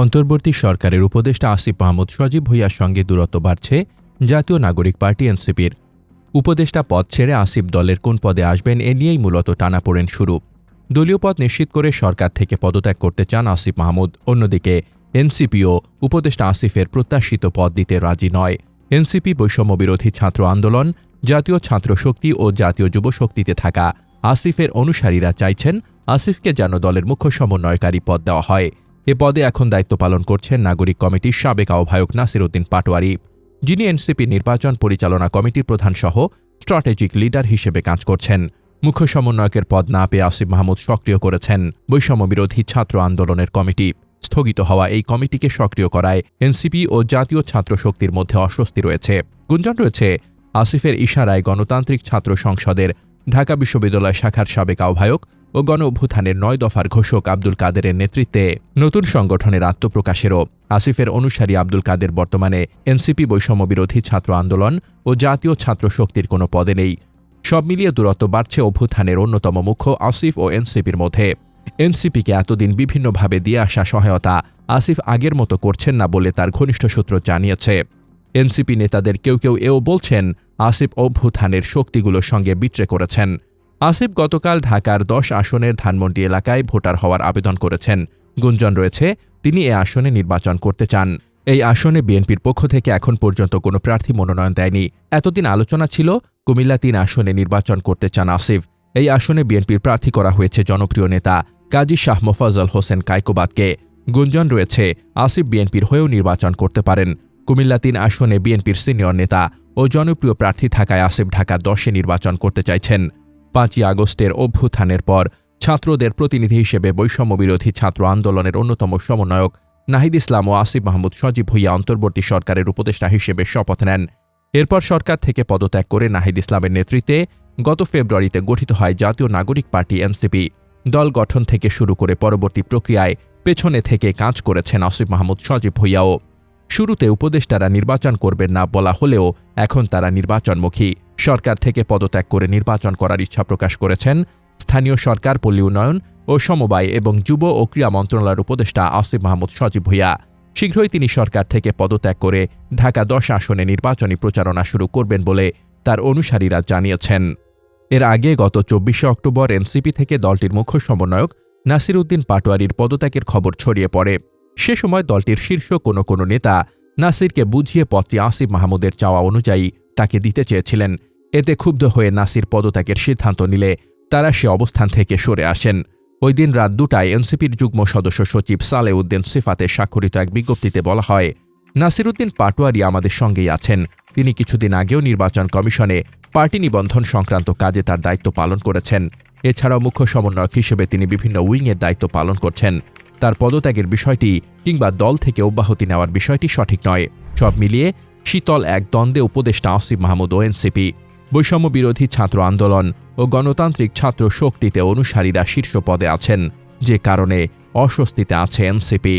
অন্তর্বর্তী সরকারের উপদেষ্টা আসিফ মাহমুদ সজীব ভুইয়ার সঙ্গে দূরত্ব বাড়ছে জাতীয় নাগরিক পার্টি এনসিপির। উপদেষ্টা পদ ছেড়ে আসিফ দলের কোন পদে আসবেন এ নিয়েই মূলত টানাপোড়েন শুরু। দলীয় পদ নিশ্চিত করে সরকার থেকে পদত্যাগ করতে চান আসিফ মাহমুদ। অন্যদিকে এনসিপিও উপদেষ্টা আসিফের প্রত্যাশিত পদ দিতে রাজি নয়। এনসিপি বৈষম্য বিরোধী ছাত্র আন্দোলন, জাতীয় ছাত্র শক্তি ও জাতীয় যুব শক্তিতে থাকা আসিফের অনুসারীরা চাইছেন আসিফকে যেন দলের মুখ্য সমন্বয়কারী পদ দেওয়া হয়। এ পদে এখন দায়িত্ব পালন করছেন নাগরিক কমিটির সাবেক আহ্বায়ক নাসির উদ্দিন পাটোয়ারি, যিনি এনসিপি নির্বাচন পরিচালনা কমিটির প্রধান সহ স্ট্র্যাটেজিক লিডার হিসেবে কাজ করছেন। মুখ্য সমন্বয়কের পদ না পেয়ে আসিফ মাহমুদ সক্রিয় করেছেন। বৈষম্য বিরোধী ছাত্র আন্দোলনের কমিটি। স্থগিত হওয়া এই কমিটিকে সক্রিয় করায় এনসিপি ও জাতীয় ছাত্র শক্তির মধ্যে অস্বস্তি রয়েছে। গুঞ্জন রয়েছে, আসিফের ইশারায় গণতান্ত্রিক ছাত্র সংসদের ঢাকা বিশ্ববিদ্যালয় শাখার সাবেক আহ্বায়ক ও গণ অভ্যুত্থানের নয় দফার ঘোষক আব্দুল কাদেরের নেতৃত্বে নতুন সংগঠনের আত্মপ্রকাশেরও। আসিফের অনুসারী আব্দুল কাদের বর্তমানে এনসিপি বৈষম্য বিরোধী ছাত্র আন্দোলন ও জাতীয় ছাত্র শক্তির কোনো পদে নেই। সব মিলিয়ে দূরত্ব বাড়ছে অভ্যুত্থানের অন্যতম মুখ্য আসিফ ও এনসিপির মধ্যে। এনসিপিকে এতদিন বিভিন্নভাবে দিয়ে আসা সহায়তা আসিফ আগের মতো করছেন না বলে তার ঘনিষ্ঠ সূত্র জানিয়েছে। এনসিপি নেতাদের কেউ কেউ এও বলছেন, আসিফ অভ্যুত্থানের শক্তিগুলোর সঙ্গে বিট্রে করেছেন। আসিফ গতকাল ঢাকার দশ আসনের ধানমন্ডি এলাকায় ভোটার হওয়ার আবেদন করেছেন। গুঞ্জন রয়েছে, তিনি এ আসনে নির্বাচন করতে চান। এই আসনে বিএনপির পক্ষ থেকে এখন পর্যন্ত কোনো প্রার্থী মনোনয়ন দেয়নি। এতদিন আলোচনা ছিল, কুমিল্লা তিন আসনে নির্বাচন করতে চান আসিফ। এই আসনে বিএনপির প্রার্থী করা হয়েছে জনপ্রিয় নেতা কাজী শাহ মোফাজল হোসেন কাইকোবাদকে গুঞ্জন রয়েছে, আসিফ বিএনপির হয়েও নির্বাচন করতে পারেন। কুমিল্লা তিন আসনে বিএনপির সিনিয়র নেতা ও জনপ্রিয় প্রার্থী থাকায় আসিফ ঢাকা দশে নির্বাচন করতে চাইছেন। পাঁচই আগস্টের অভ্যুত্থানের পর ছাত্রদের প্রতিনিধি হিসেবে বৈষম্য বিরোধী ছাত্র আন্দোলনের অন্যতম সমন্বয়ক নাহিদ ইসলাম ও আসিফ মাহমুদ সজীব ভুইয়া অন্তর্বর্তী সরকারের উপদেষ্টা হিসেবে শপথ নেন। এরপর সরকার থেকে পদত্যাগ করে নাহিদ ইসলামের নেতৃত্বে গত ফেব্রুয়ারিতে গঠিত হয় জাতীয় নাগরিক পার্টি এনসিপি। দল গঠন থেকে শুরু করে পরবর্তী প্রক্রিয়ায় পেছনে থেকে কাজ করেছেন আসিফ মাহমুদ সজীব ভুইয়াও শুরুতে উপদেষ্টারা নির্বাচন করবেন না বলা হলেও এখন তারা নির্বাচনমুখী। সরকার থেকে পদত্যাগ করে নির্বাচন করার ইচ্ছা প্রকাশ করেছেন স্থানীয় সরকার, পল্লী উন্নয়ন ও সমবায় এবং যুব ও ক্রীড়া মন্ত্রণালয়ের উপদেষ্টা আসিফ মাহমুদ সজীব ভুইয়া। শীঘ্রই তিনি সরকার থেকে পদত্যাগ করে ঢাকা দশ আসনে নির্বাচনী প্রচারণা শুরু করবেন বলে তার অনুসারীরা জানিয়েছেন। এর আগে গত চব্বিশে অক্টোবর এনসিপি থেকে দলটির মুখ্য সমন্বয়ক নাসির উদ্দিন পাটোয়ারির পদত্যাগের খবর ছড়িয়ে পড়ে। সে সময় দলটির শীর্ষ কোনো কোনো নেতা নাসিরকে বুঝিয়ে পত্রী আসিফ মাহমুদের চাওয়া অনুযায়ী তাকে দিতে চেয়েছিলেন। এতে ক্ষুব্ধ হয়ে নাসির পদত্যাগের সিদ্ধান্ত নিলে তারা সে অবস্থান থেকে সরে আসেন। ওই দিন রাত দুটায় এনসিপির যুগ্ম সদস্য সচিব সালে উদ্দিন সিফাতে স্বাক্ষরিত এক বিজ্ঞপ্তিতে বলা হয় নাসিরুদ্দিন পাটোয়ারি আমাদের সঙ্গেই আছেন। তিনি কিছুদিন আগেও নির্বাচন কমিশনে পার্টি নিবন্ধন সংক্রান্ত কাজে তার দায়িত্ব পালন করেছেন। এছাড়াও মুখ্য সমন্বয়ক হিসেবে তিনি বিভিন্ন উইংয়ের দায়িত্ব পালন করছেন। তার পদত্যাগের বিষয়টি কিংবা দল থেকে অব্যাহতি নেওয়ার বিষয়টি সঠিক নয়। সব মিলিয়ে শীতল এক দ্বন্দ্বে উপদেষ্টা আসিফ মাহমুদ ও এনসিপি। বৈষম্য বিরোধী ছাত্র আন্দোলন ও গণতান্ত্রিক ছাত্র শক্তিতে অনুসারীরা শীর্ষ পদে আছেন, যে কারণে অস্বস্তিতে আছে এনসিপি।